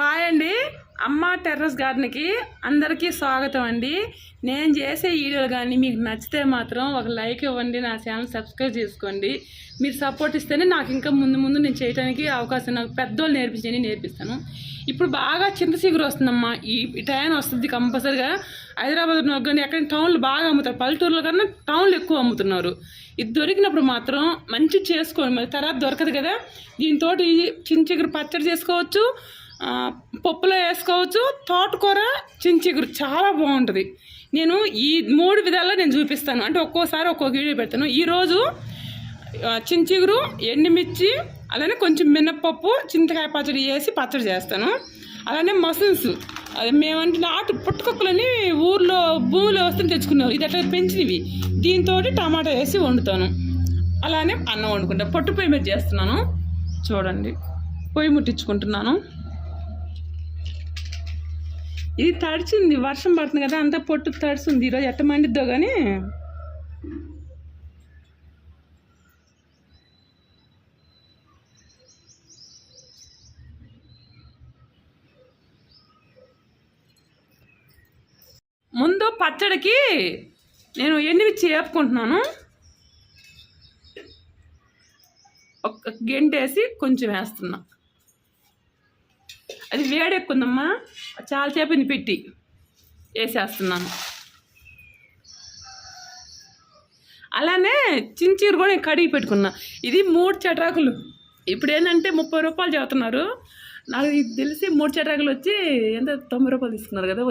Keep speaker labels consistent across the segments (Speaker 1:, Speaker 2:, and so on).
Speaker 1: Hi అండి. అమ్మ terrace గార్డెన్కి అందరికీ స్వాగతం అండి. నేను చేసే వీడియోలు కానీ మీకు నచ్చితే మాత్రం ఒక లైక్ ఇవ్వండి నా ఛానల్ సబ్స్క్రైబ్ చేసుకోండి. మీరు సపోర్ట్ ఇస్తేనే నాకు ఇంకా ముందు ముందు నేను చేయడానికి అవకాశం నాకు పెద్దోళ్ళు నేర్పించండి నేర్పిస్తాను. ఇప్పుడు బాగా చింత చిగురు వస్తుందమ్మా. ఈ టైం వస్తుంది కంపల్సరిగా. హైదరాబాద్ కానీ ఎక్కడ టౌన్లు బాగా అమ్ముతారు. పల్లెటూరులో కన్నా టౌన్లు ఎక్కువ అమ్ముతున్నారు. ఇది దొరికినప్పుడు మాత్రం మంచి చేసుకోండి. మరి తర్వాత దొరకదు కదా. దీంతో చిన్న చిగురు పచ్చడి చేసుకోవచ్చు. పప్పులో వేసుకోవచ్చు తోటకూర చించిగురు చాలా బాగుంటుంది. నేను ఈ మూడు విధాల్లో నేను చూపిస్తాను. అంటే ఒక్కోసారి ఒక్కొక్క వీడియో పెడతాను. ఈరోజు ఆ, చించిగురు ఎండుమిర్చి అలానే కొంచెం మినప్పప్పు చింతకాయ పచ్చడి వేసి పచ్చడి చేస్తాను. అలానే మసల్స్. అది మేమంటే నాటు పుట్టుకొక్కలని ఊర్లో భూమిలో వస్తే తెచ్చుకున్నాం. ఇది అట్లా పెంచినవి. దీంతో టమాటా వేసి వండుతాను. అలానే అన్నం వండుకుంటాను పొట్టు పొయ్యి మీద చేస్తున్నాను. చూడండి. పొయ్యి ముట్టించుకుంటున్నాను. ఇది తడిచింది వర్షం పడుతుంది కదా అంతా పొట్టు తడిచింది ఈరోజు ఎట్ట మండిద్దో కానీ ముందు పచ్చడికి నేను ఎండుమిర్చి వేపుకుంటున్నాను ఒక గెంటేసి కొంచెం వేస్తున్నా. వేడెక్కుందమ్మా చాలా చేపింది పెట్టి. వేసేస్తున్నాను. అలానే చించీరు కూడా నేను కడిగి పెట్టుకున్నా. ఇది మూడు చట్రాకులు. ఇప్పుడు ఏంటంటే ముప్పై రూపాయలు చెబుతున్నారు నాకు ఇది తెలిసి మూడు చట్రాకులు వచ్చి ఎంత? తొంభై రూపాయలు తీసుకున్నారు కదా.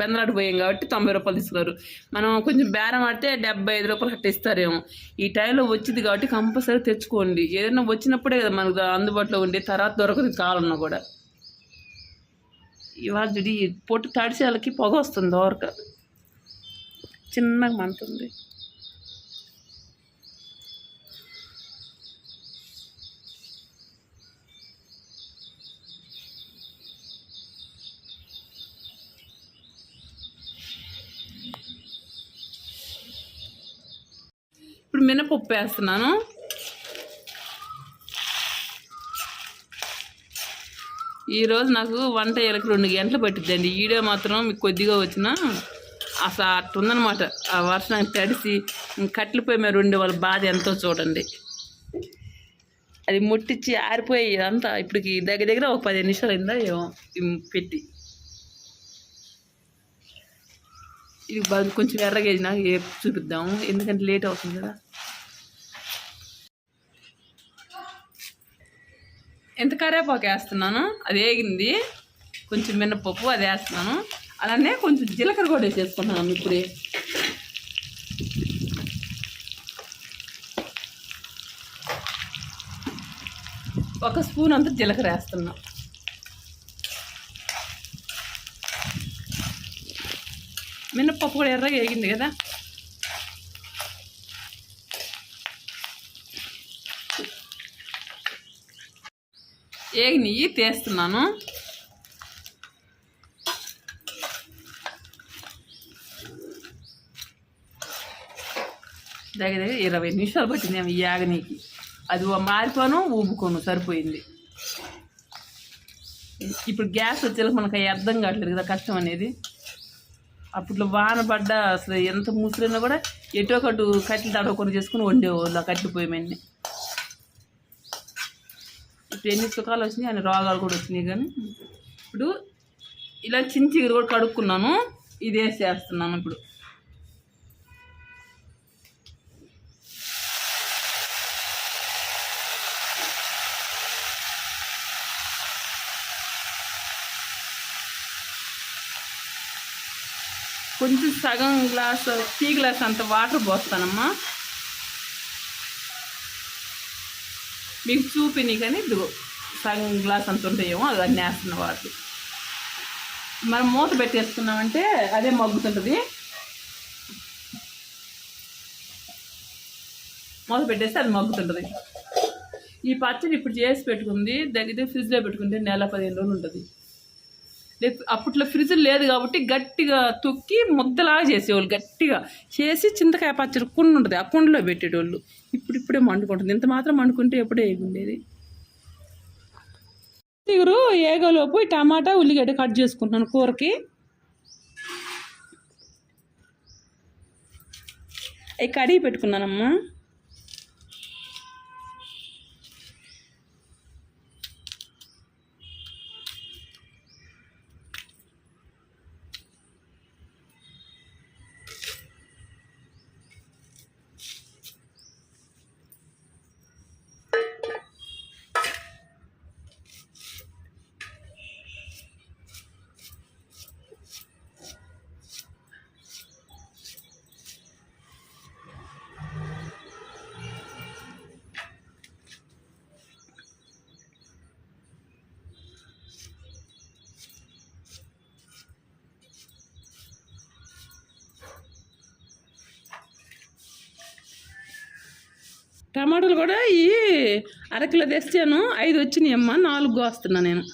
Speaker 1: పెందలాడు పోయాం కాబట్టి తొంభై రూపాయలు తీసుకున్నారు. మనం కొంచెం బేరం ఆడితే డెబ్బై ఐదు రూపాయలు కట్టిస్తారేమో ఈ టైంలో వచ్చింది కాబట్టి కంపల్సరీ తెచ్చుకోండి. ఏదైనా వచ్చినప్పుడే కదా మనకు అందుబాటులో ఉండి తర్వాత దొరకదు కావాలన్నా కూడా. ఇవాళ చూడి పొట్టు తడిసేళ్ళకి పొగ వస్తుంది దోరక చిన్నగా మంటుంది ఇప్పుడు మినపప్పు వేస్తున్నాను. ఈరోజు నాకు వంట ఏళ్ళకి రెండు గంటలు పట్టిద్దండి. ఈడే మాత్రం మీకు కొద్దిగా వచ్చిన అసలు అట్టుందనమాట ఆ వర్షానికి తడిసి కట్లిపోయి మేము రెండు వాళ్ళ బాధ ఎంతో చూడండి. అది ముట్టించి ఆరిపోయి ఇదంతా ఇప్పటికి దగ్గర దగ్గర ఒక పదిహేను నిమిషాలు అయిందా ఏమో పెట్టి. ఇది కొంచెం ఎర్రగా వేసినా చూపిద్దాము. ఎందుకంటే లేట్ అవుతుంది కదా. ఎంత కరేపాకు వేస్తున్నాను? అది వేగింది. కొంచెం మినపప్పు అది వేస్తున్నాను. అలానే కొంచెం జీలకర్ర కూడా వేసేసుకున్నాను ఇప్పుడే. ఒక స్పూన్ అంతా జీలకర్ర వేస్తున్నా. మినపప్పు కూడా ఎర్రగా వేగింది కదా? ఏగి నెయ్యి తీస్తున్నాను. దగ్గర దగ్గర ఇరవై నిమిషాలు పట్టింది ఏమి యాగనీకి అది ఓ మారిపోను ఊపుకోను సరిపోయింది. ఇప్పుడు గ్యాస్ వచ్చేలా మనకు అర్థం కావట్లేదు కదా కష్టం అనేది. అప్పట్లో వాన పడ్డా అసలు ఎంత ముసిరైనా కూడా ఎటో ఒకటి కట్టెలు తడవకొని చేసుకుని వండేవాళ్ళు ఆ కట్టెలు అప్పుడు ఇప్పుడు ఎన్ని సుఖాలు వచ్చినాయి అన్ని రోగాలు కూడా వచ్చినాయి కానీ ఇప్పుడు ఇలా చిన్న చిగురు కూడా కడుక్కున్నాను. ఇది వేసేస్తున్నాను ఇప్పుడు. కొంచెం సగం గ్లాస్ టీ గ్లాస్ అంత వాటర్ పోస్తానమ్మా. మీకు చూపిని కానీ ఇదిగో సగం గ్లాస్ అంత ఉంటాయేమో అది అన్నీ వేస్తున్న వాటి మనం మూత పెట్టేసుకున్నామంటే అదే మగ్గుతుంటుంది. మూత పెట్టేస్తే అది మగ్గుతుంటుంది. ఈ పచ్చడి ఇప్పుడు చేసి పెట్టుకుంది దగ్గర ఫ్రిడ్జ్లో పెట్టుకుంటే నెల పదిహేను రోజులు ఉంటుంది. అప్పట్లో ఫ్రిడ్జ్ లేదు కాబట్టి గట్టిగా తొక్కి ముద్దలాగా చేసేవాళ్ళు గట్టిగా. చేసి చింతకాయ పచ్చడి కుండ ఉంటుంది ఆ కుండలో పెట్టేటోళ్ళు. ఇప్పుడు ఇప్పుడే మండుకుంటుంది. ఇంత మాత్రం మండుకుంటే ఎప్పుడే ఉండేది చిగురు ఏగలోపు ఈ టమాటా ఉల్లిగడ్డ కట్ చేసుకుంటున్నాను కూరకి. అవి కడిగి పెట్టుకున్నానమ్మా. టమాటాలు కూడా ఈ అరకిలో తెస్తాను ఐదు వచ్చినాయి అమ్మ నాలుగు కోస్తున్నా నేను.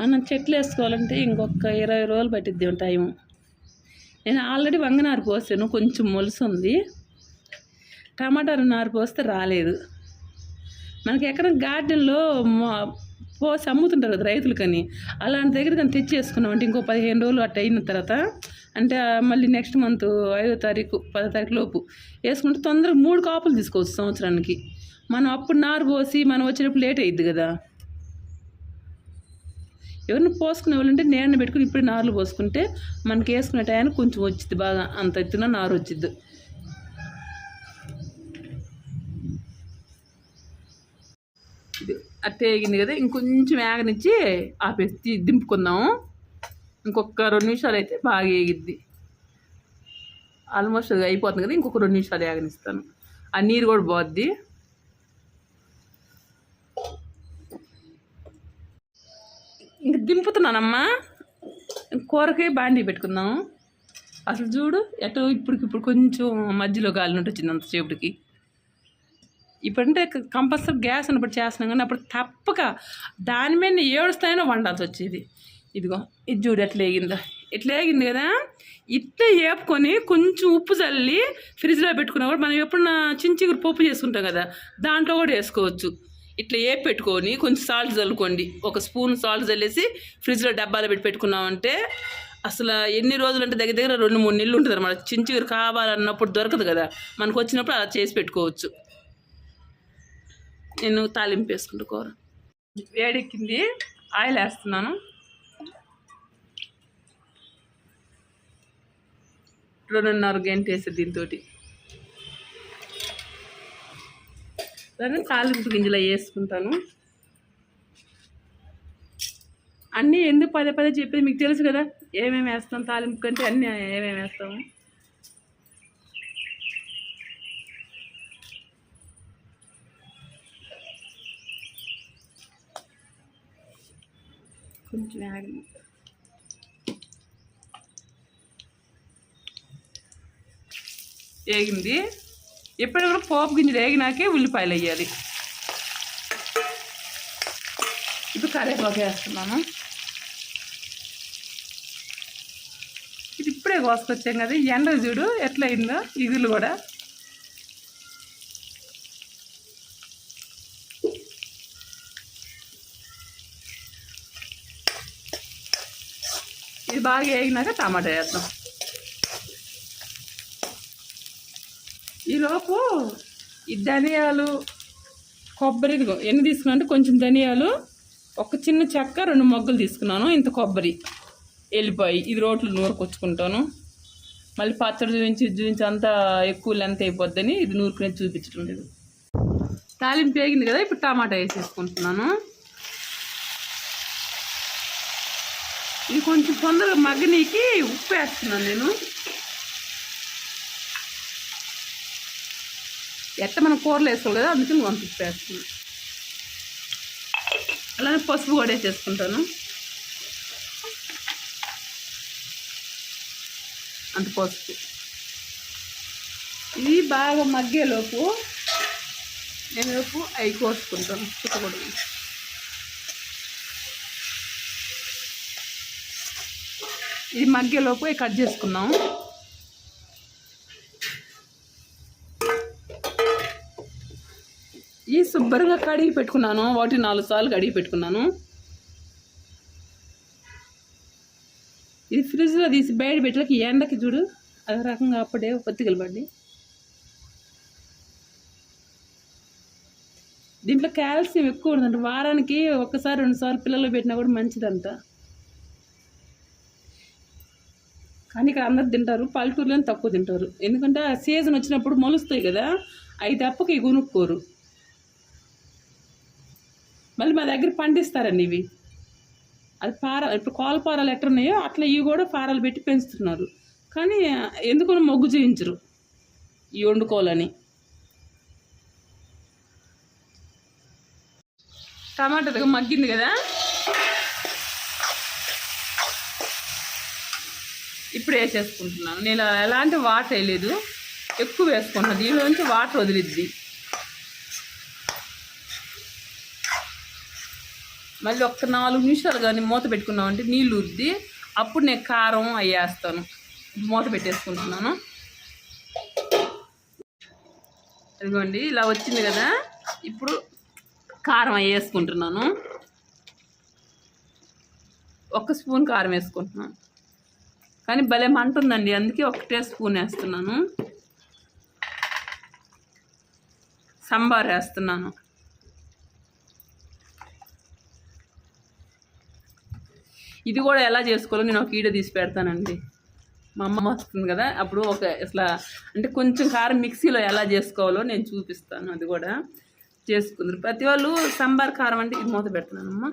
Speaker 1: మనం చెట్లు వేసుకోవాలంటే ఇంకొక ఇరవై రోజులు పట్టిద్ది టైం నేను ఆల్రెడీ వంగనారు పోసాను కొంచెం మొలుసు ఉంది. టమాటాలు నారు పోస్తే రాలేదు. మనకి ఎక్కడ గార్డెన్లో మా- పోసి అమ్ముతుంటారు కదా రైతులకని అలాంటి దగ్గర కానీ తెచ్చేసుకున్నాం అంటే ఇంకో పదిహేను రోజులు అట్ట అయిన తర్వాత అంటే మళ్ళీ నెక్స్ట్ మంత్ ఐదో తారీఖు పదో తారీఖు లోపు వేసుకుంటే తొందరగా మూడు కాపులు తీసుకోవచ్చు సంవత్సరానికి. మనం అప్పుడు నారు పోసి మనం వచ్చినప్పుడు లేట్ అయ్యిద్ది కదా. ఎవరిని పోసుకునే వాళ్ళు అంటే నేను పెట్టుకుని ఇప్పుడు నారులు పోసుకుంటే మనకి వేసుకునే టయానికి కొంచెం వచ్చింది బాగా అంత ఎత్తున నారు వచ్చిద్ది. ఇది అట్టే కదా ఇంకొంచెం వేగనిచ్చి ఆపేసి దింపుకుందాము ఇంకొక రెండు నిమిషాలు అయితే బాగా వేగిద్ది. ఆల్మోస్ట్ అది అయిపోతుంది కదా ఇంకొక రెండు నిమిషాలు వేగనిస్తాను. ఆ నీరు కూడా పోద్ది. ఇంక దింపుతున్నానమ్మా. కూరకి బాండీ పెట్టుకుందాం. అసలు చూడు ఎటు ఇప్పటికిప్పుడు కొంచెం మధ్యలో గాలి ఉంటే వచ్చింది అంతసేపటికి ఇప్పుడంటే కంపల్సరీ గ్యాస్ అన్నప్పుడు చేస్తున్నాం కానీ అప్పుడు తప్పక దాని మీద ఏడు వండాల్సి వచ్చేది. ఇదిగో ఇది చూడు ఎట్లా వేగిందో. ఎట్లా వేగింది కదా? ఇట్లా వేపుకొని కొంచెం ఉప్పు చల్లి ఫ్రిడ్జ్లో పెట్టుకున్నా కూడా మనం ఎప్పుడన్నా చించిగురు పప్పు చేసుకుంటాం కదా దాంట్లో కూడా వేసుకోవచ్చు. ఇట్లా వేపు పెట్టుకొని కొంచెం సాల్ట్ చల్లుకోండి. ఒక స్పూన్ సాల్ట్ చల్లేసి ఫ్రిడ్జ్లో డబ్బాలో పెట్టి పెట్టుకున్నామంటే అసలు ఎన్ని రోజులు అంటే దగ్గర దగ్గర రెండు మూడు నెలలు ఉంటుంది అనమాట చించిగురు కావాలన్నప్పుడు దొరకదు కదా. మనకు వచ్చినప్పుడు అలా చేసి పెట్టుకోవచ్చు. నేను తాలింపు వేసుకుంటా కూర. వేడెక్కింది ఆయిల్ వేస్తున్నాను. రెండున్నర గంట వేసి దీంతో దాన్ని తాలింపు గింజలు వేసుకుంటాను. అన్నీ ఎందుకు పదే పదే చెప్పేది మీకు తెలుసు కదా ఏమేమి వేస్తాం తాలింపు కంటే అన్నీ ఏమేమి వేస్తాము? కొంచెం యాడ్ వేగింది ఎప్పుడు కూడా పోపు గింజలు వేగినాకే ఉల్లిపాయలు వేయాలి. ఇప్పుడు కరేపాకు వేస్తున్నాను. ఇది ఇప్పుడే కోసుకొచ్చాం కదా ఎండ చూడు ఎట్లయిందో ఇగులు కూడా. బాగా వేగినాక టమాటా వేద్దాం ఈలోపు ఈ ధనియాలు కొబ్బరి ఎన్ని తీసుకున్నా అంటే కొంచెం ధనియాలు ఒక చిన్న చెక్క రెండు మొగ్గలు తీసుకున్నాను ఇంత కొబ్బరి వెళ్ళిపోయి ఇది రోట్లు నూరుకొచ్చుకుంటాను మళ్ళీ పచ్చడి చూపించి చూపించి అంతా ఎక్కువ లెంత్ అయిపోద్దని ఇది నూరుకునేది చూపించడం లేదు తాలింపు వేగింది కదా ఇప్పుడు టమాటా వేసేసుకుంటున్నాను ఇది కొంచెం తొందరగా మగ్గనీకి ఉప్పు వేస్తున్నాను నేను. ఎట్ట మనం కూరలు వేసుకోవాలి కదా అందుకని కొంత ఉప్పు వేస్తున్నాను. అలానే పసుపు కూడా వేసేసుకుంటాను. అంత పసుపు. ఇది బాగా మగ్గేలోపు నేను లోపు అవి కోసుకుంటాను చుట్టకూడదు ఇది మగ్గేలోపు కట్ చేసుకుందాం. ఈ శుభ్రంగా కడిగి పెట్టుకున్నాను. వాటి నాలుగు సార్లు కడిగి పెట్టుకున్నాను. ఇది ఫ్రిడ్జ్లో తీసి బయట పెట్టలేక ఎండకి చూడు అదే రకంగా అప్పుడే పొత్తికలు పడి దీంట్లో కాల్షియం ఎక్కువ ఉందంట. వారానికి ఒకసారి రెండు సార్లు పిల్లలు పెట్టినా కూడా మంచిదంట. కానీ ఇక్కడ అందరు తింటారు పల్లెటూరులో తక్కువ తింటారు. ఎందుకంటే ఆ సీజన్ వచ్చినప్పుడు మొలుస్తాయి కదా అవి తప్పకి కొనుక్కోరు మళ్ళీ మా దగ్గర పండిస్తారండి ఇవి. అది పార ఇప్పుడు కోల పారాలు ఎట్లా ఉన్నాయో అట్లా ఇవి కూడా పారాలు పెట్టి పెంచుతున్నారు. కానీ ఎందుకు మొగ్గు చేయించరు ఈ వండుకోవాలని టమాటా దగ్గర మగ్గింది కదా? ఇప్పుడు వేసేసుకుంటున్నాను. నేను ఎలాంటి వాటర్ వేయలేదు. ఎక్కువ వేసుకుంటున్నాను. దీనిలోంచి వాటర్ వదిలిద్ది. మళ్ళీ ఒక్క నాలుగు నిమిషాలు కానీ మూత పెట్టుకున్నామంటే నీళ్ళు ఉద్ది అప్పుడు నేను కారం అవి వేస్తాను. మూత పెట్టేసుకుంటున్నాను. ఇదిగోండి ఇలా వచ్చింది కదా. ఇప్పుడు కారం అవి వేసుకుంటున్నాను. ఒక స్పూన్ కారం వేసుకుంటున్నాను. కానీ భలే మంట ఉందండి అందుకే ఒకటే స్పూన్ వేస్తున్నాను. సాంబార్ వేస్తున్నాను. ఇది కూడా ఎలా చేసుకోవాలో నేను ఒక ఈడ తీసి పెడతానండి. మా అమ్మ వస్తుంది కదా అప్పుడు ఒక ఇట్లా అంటే కొంచెం కారం మిక్సీలో ఎలా చేసుకోవాలో నేను చూపిస్తాను. అది కూడా చేసుకుందరు. ప్రతి వాళ్ళు సాంబార్ కారం అంటే ఇది మూత పెడుతున్నానమ్మా.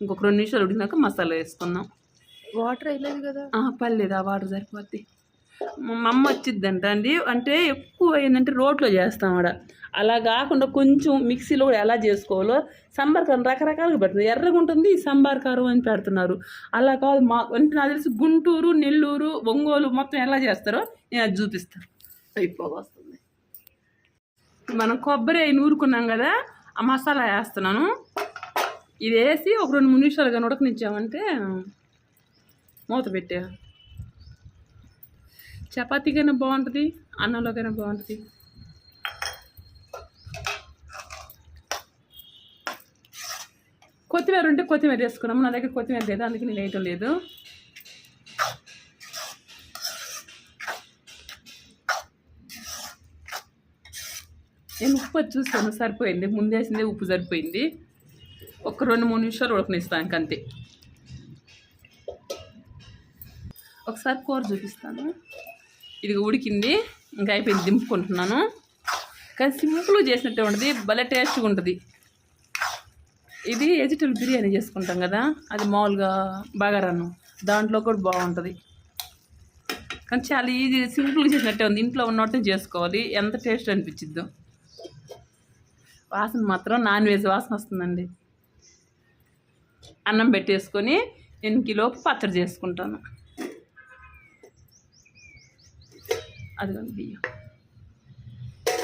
Speaker 1: ఇంకొక రెండు నిమిషాలు ఉడినాక మసాలా వేసుకుందాం.
Speaker 2: వాటర్ వేయలేదు కదా.
Speaker 1: పర్లేదు ఆ వాటర్ సరిపోద్ది. మా అమ్మ వచ్చిద్దంట అండి. అంటే ఎక్కువ ఏంటంటే రోట్లో చేస్తాం ఆడ. అలా కాకుండా కొంచెం మిక్సీలో కూడా ఎలా చేసుకోవాలో సాంబార్ కారం రకరకాలుగా పెడుతుంది ఎర్రగా ఉంటుంది సాంబార్ కారం అని పెడుతున్నారు. అలా కాదు మా అంటే నాకు తెలిసి గుంటూరు నెల్లూరు ఒంగోలు మొత్తం ఎలా చేస్తారో నేను అది చూపిస్తాను. అయిపోగా వస్తుంది. మనం కొబ్బరి నూరుకున్నాం కదా ఆ మసాలా వేస్తున్నాను. ఇది వేసి ఒక రెండు మూడు నిమిషాలు కానీ ఉడకనిచ్చామంటే మూత పెట్టా. చపాతీకైనా బాగుంటుంది అన్నంలోకైనా బాగుంటుంది. కొత్తిమీర ఉంటే కొత్తిమీర వేసుకున్నాము. నా దగ్గర కొత్తిమీర లేదు అందుకే నేను వేయటం లేదు. నేను ఉప్పు చూస్తాను సరిపోయింది. ముందేసిందే ఉప్పు సరిపోయింది. ఒక రెండు మూడు నిమిషాలు ఉడకనిస్తాను అంతే. ఒకసారి కూర చూపిస్తాను. ఇది ఉడికింది. ఇంకా అయిపోయింది దింపుకుంటున్నాను. కానీ సింపుల్ చేసినట్టే ఉంటుంది. భలే టేస్ట్గా ఉంటుంది. ఇది వెజిటబుల్ బిర్యానీ చేసుకుంటాం కదా. అది మామూలుగా బగారన్నం దాంట్లో కూడా బాగుంటుంది. కానీ చాలా ఈజీ సింపుల్గా చేసినట్టే ఉంది. ఇంట్లో ఉన్నట్టు చేసుకోవాలి. ఎంత టేస్ట్ అనిపించిద్దో. వాసన మాత్రం నాన్ వెజ్ వాసన వస్తుందండి. అన్నం పెట్టేసుకొని నేను కిలోకి పచ్చడి చేసుకుంటాను. అదిగోండి బియ్యం.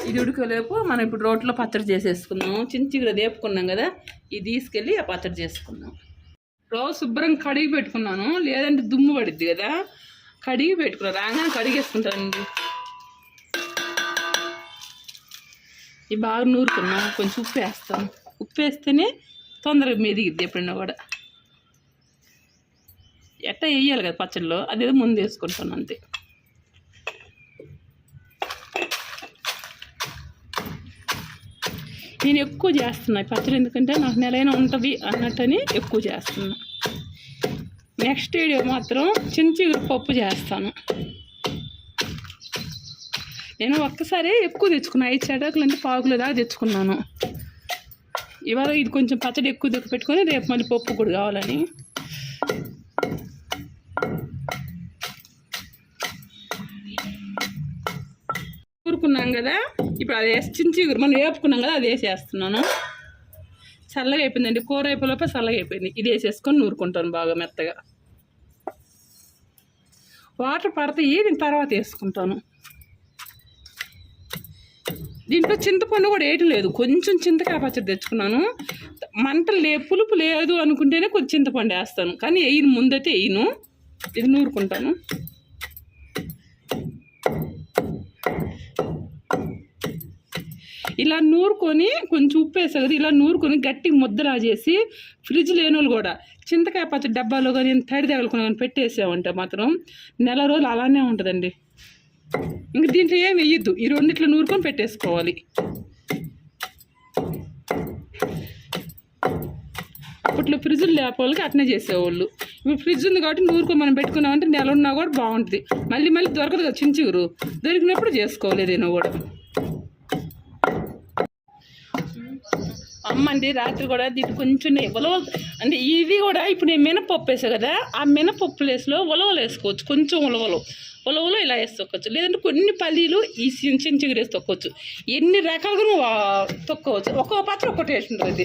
Speaker 1: ఇది ఉడికేలోపు మనం ఇప్పుడు రోట్లో పచ్చడి చేసేసుకున్నాం చిన్న చిగురు వేపుకున్నాం కదా ఇది తీసుకెళ్ళి ఆ పచ్చడి చేసుకుందాం. రోజు శుభ్రం కడిగి పెట్టుకున్నాను. లేదంటే దుమ్ము పడిద్ది కదా కడిగి పెట్టుకున్నాను రాగానే కడిగేసుకుంటానండి ఇది బాగా నూరుకున్నాం. కొంచెం ఉప్పు వేస్తాం. ఉప్పు వేస్తేనే తొందరగా మెదిగిద్ది ఎప్పుడైనా కూడా. ఎట్ట వేయాలి కదా పచ్చడిలో. అదేదో ముందు వేసుకుంటాను అంతే. నేను ఎక్కువ చేస్తున్నా. పచ్చడి ఎందుకంటే నాకు నెలైనా ఉంటుంది అన్నట్టని ఎక్కువ చేస్తున్నా. నెక్స్ట్ వీడియో మాత్రం చించిగురు పప్పు చేస్తాను. నేను ఒక్కసారి ఎక్కువ తెచ్చుకున్నా. ఐదు చటాకులు అంటే పావుకులు దాకా తెచ్చుకున్నాను. ఇవాళ ఇది కొంచెం పచ్చడి ఎక్కువ దిక్కు పెట్టుకొని రేపు మళ్ళీ పప్పు కూడా కావాలని. ఊరుకున్నాం కదా? ఇప్పుడు అది వేసి చిన్న చిగురు. మనం వేపుకున్నాం కదా అది వేసేస్తున్నాను. చల్లగా అయిపోయిందండి. కూర అయిపోలోపే చల్లగా అయిపోయింది. ఇది వేసేసుకొని నూరుకుంటాను బాగా మెత్తగా. వాటర్ పడతాయి. నేను తర్వాత వేసుకుంటాను. దీంట్లో చింతపండు కూడా వేయటం లేదు. కొంచెం చింతకాయ పచ్చడి తెచ్చుకున్నాను. మంట లే పులుపు లేదు అనుకుంటేనే కొంచెం చింతపండు వేస్తాను. కానీ వేయను ముందైతే వేయను. ఇది నూరుకుంటాను. ఇలా నూరుకొని కొంచెం ఉప్పు వేసారు కదా ఇలా నూరుకొని గట్టి ముద్దలా చేసి ఫ్రిడ్జ్ లేని వాళ్ళు కూడా చింతకాయ పచ్చడి డబ్బాలో కానీ తడి తగలుకుని కానీ పెట్టేసామంటే మాత్రం నెల రోజులు అలానే ఉంటుందండి. ఇంక దీంట్లో ఏం వేయద్దు ఈ రెండిట్లో నూరుకొని పెట్టేసుకోవాలి. అప్పట్లో ఫ్రిడ్జులు లేపవాళ్ళకి అట్నే చేసేవాళ్ళు. ఇప్పుడు ఫ్రిడ్జ్ ఉంది కాబట్టి నూరుకొని మనం పెట్టుకున్నామంటే నెల ఉన్నా కూడా బాగుంటుంది. మళ్ళీ మళ్ళీ దొరకదు కదా చించిగురు దొరికినప్పుడు చేసుకోవాలి ఏదైనా కూడా. అమ్మండి రాత్రి కూడా దీన్ని కొంచెం ఉలవలు అంటే ఇది కూడా ఇప్పుడు నేను మినపప్పు వేసాను కదా ఆ మినపప్పు ప్లేస్లో ఉలవలు వేసుకోవచ్చు కొంచెం ఉలవలు. ఉలవలు ఇలా వేసి తొక్కవచ్చు లేదంటే కొన్ని పల్లీలు ఈ చిన్న చిన్న చిగురు తొక్కవచ్చు. ఎన్ని రకాలుగా నువ్వు ఆ, తొక్కోవచ్చు. ఒక్కొక్క పాత్ర ఒక్కటి టేస్ట్ ఉంటుంది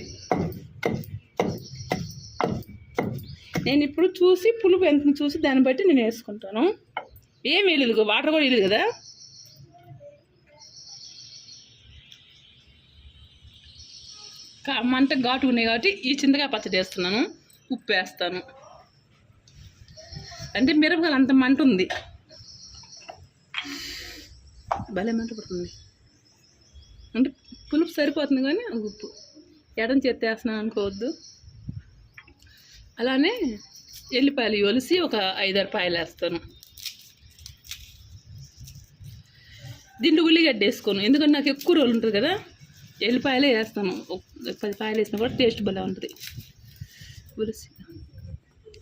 Speaker 1: నేను ఇప్పుడు చూసి పులుపు ఎంత చూసి దాన్ని బట్టి నేను వేసుకుంటాను. ఏం వేయలేదు వాటర్ కూడా వేయలేదు కదా? మంట ఘాటు ఉన్నాయి కాబట్టి ఈ చింతకాయ పచ్చడి వేస్తున్నాను ఉప్పు వేస్తాను. అంటే మిరపకాయలు అంత మంట ఉంది. భలే మంట పడుతుంది. అంటే పులుపు సరిపోతుంది కానీ ఉప్పు. ఎడం చేతి అనుకోవద్దు. అలానే ఎల్లిపాయలు ఒలిసి ఒక ఐదారు పాయలు వేస్తాను. దీంట్లో ఉల్లిగడ్డ వేసుకోను. ఎందుకంటే నాకు ఎక్కువ రోజులు ఉంటుంది కదా. ఎల్లిపాయలే వేస్తాను. పది పాయలు వేసినా కూడా టేస్ట్ భలే ఉంటుంది. ఉలిసి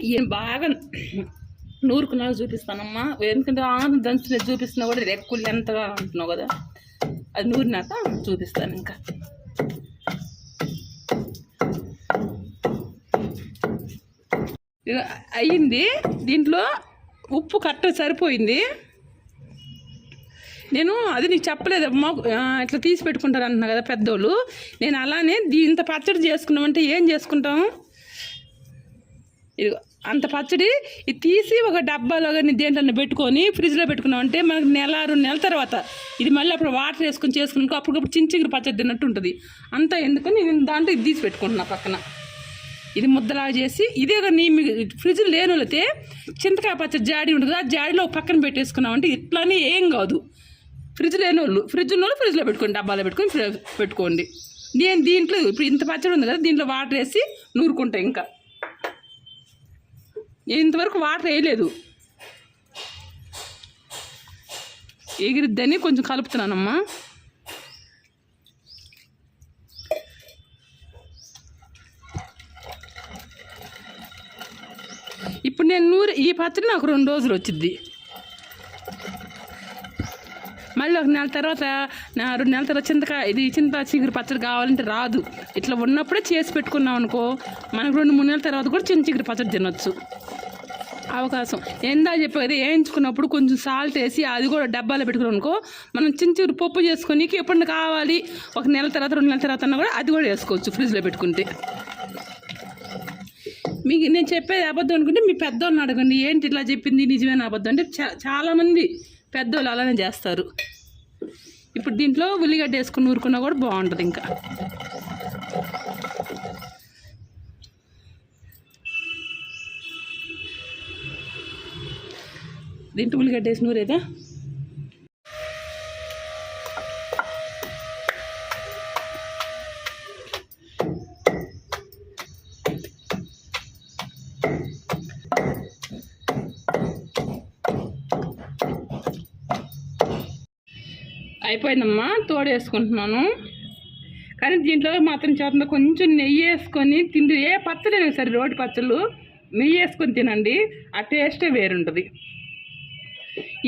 Speaker 1: ఏం బాగా నూరుకున్నా చూపిస్తానమ్మా. ఎందుకంటే ఆనందం దంచిన చూపిస్తున్నా కూడా ఇది ఎక్కువ ఎంతగా అంటున్నావు కదా. అది నూరినాక చూపిస్తాను ఇంకా. అయ్యింది. దీంట్లో ఉప్పు కట్ట సరిపోయింది. నేను అది నీకు చెప్పలేదమ్మా ఆ, ఇట్లా తీసి పెట్టుకుంటారు అంటున్నా కదా పెద్దోళ్ళు. నేను అలానే ఇంత పచ్చడి చేసుకున్నామంటే ఏం చేసుకుంటాం? ఇదిగో అంత పచ్చడి ఇది తీసి ఒక డబ్బాలో కానీ దేంట్లో పెట్టుకొని ఫ్రిడ్జ్లో పెట్టుకున్నామంటే మనకు నెల రెండు నెలల తర్వాత ఇది మళ్ళీ అప్పుడు వాటర్ వేసుకొని చేసుకున్నాక అప్పటికప్పుడు చిన్న పచ్చడి తిన్నట్టు ఉంటుంది. అంతా ఎందుకని నేను దాంట్లో ఇది తీసి పెట్టుకుంటున్నా పక్కన. ఇది ముద్దలాగా చేసి ఇదే కానీ మీ ఫ్రిడ్జ్ లేని చింతకాయ పచ్చడి జాడి ఉంటుంది ఆ జాడీలో పక్కన పెట్టేసుకున్నామంటే ఇట్లానే ఏం కాదు. ఫ్రిడ్జ్ లేని వాళ్ళు. ఫ్రిడ్జ్ ఉన్న వాళ్ళు ఫ్రిడ్జ్లో పెట్టుకోండి డబ్బాలో పెట్టుకొని పెట్టుకోండి. నేను దీంట్లో ఇప్పుడు ఇంత పచ్చడి ఉంది కదా దీంట్లో వాటర్ వేసి నూరుకుంటా ఇంకా. ఇంతవరకు వాటర్ వేయలేదు. ఎగిరిద్దని కొంచెం కలుపుతున్నానమ్మా. ఇప్పుడు నేను నూరు ఈ పచ్చడి నాకు రెండు రోజులు వచ్చింది మళ్ళీ ఒక నెల తర్వాత నా రెండు నెలల తర్వాత చింతకాయ ఇది చింత చిగురు పచ్చడి కావాలంటే రాదు. ఇట్లా ఉన్నప్పుడే చేసి పెట్టుకున్నాం అనుకో మనకు రెండు మూడు నెలల తర్వాత కూడా చింత చిగురు పచ్చడి తినొచ్చు. అవకాశం. ఎందా చెప్పే కదా వేయించుకున్నప్పుడు కొంచెం సాల్ట్ వేసి అది కూడా డబ్బాలో పెట్టుకున్నాం అనుకో మనం చిన్న చిన్న పప్పు చేసుకొని ఎప్పుడు కావాలి ఒక నెల తర్వాత రెండు నెలల తర్వాత అన్నా కూడా అది కూడా వేసుకోవచ్చు ఫ్రిడ్జ్లో పెట్టుకుంటే. మీకు నేను చెప్పేది అబద్ధం అనుకుంటే మీ పెద్దోళ్ళని అడగండి ఏంటి ఇట్లా చెప్పింది నిజమైన అబద్ధం? అంటే చాలామంది పెద్దోళ్ళు అలానే చేస్తారు. ఇప్పుడు దీంట్లో ఉల్లిగడ్డ వేసుకుని ఊరుకున్నా కూడా బాగుంటుంది ఇంకా. దీంట్లో ఉల్లిగడ్డ వేసి నూరేదా? అయిపోయిందమ్మా తోడు వేసుకుంటున్నాను. కానీ దీంట్లో మాత్రం చేత కొంచెం నెయ్యి వేసుకొని తిండి ఏ పచ్చడి సరే రోటి పచ్చళ్ళు నెయ్యి వేసుకొని తినండి ఆ టేస్టే వేరుంటుంది.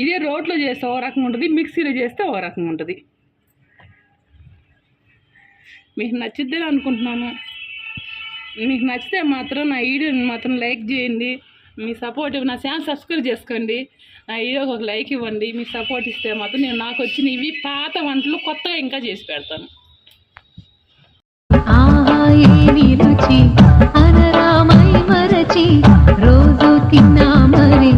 Speaker 1: ఇదే రోట్లో చేస్తే ఓ రకంగా ఉంటుంది మిక్సీలో చేస్తే ఓ రకంగా ఉంటుంది. మీకు నచ్చిద్దని అనుకుంటున్నాను. మీకు నచ్చితే మాత్రం నా వీడియోని మాత్రం లైక్ చేయండి. మీ సపోర్ట్ నా ఛానల్ సబ్స్క్రైబ్ చేసుకోండి. నా వీడియోకి ఒక లైక్ ఇవ్వండి. మీ సపోర్ట్ ఇస్తే మాత్రం నేను నాకు వచ్చిన ఇవి పాత వంటలు కొత్తగా ఇంకా చేసి పెడతాను.
Speaker 2: రుచి? రోజు తిన్నా మరి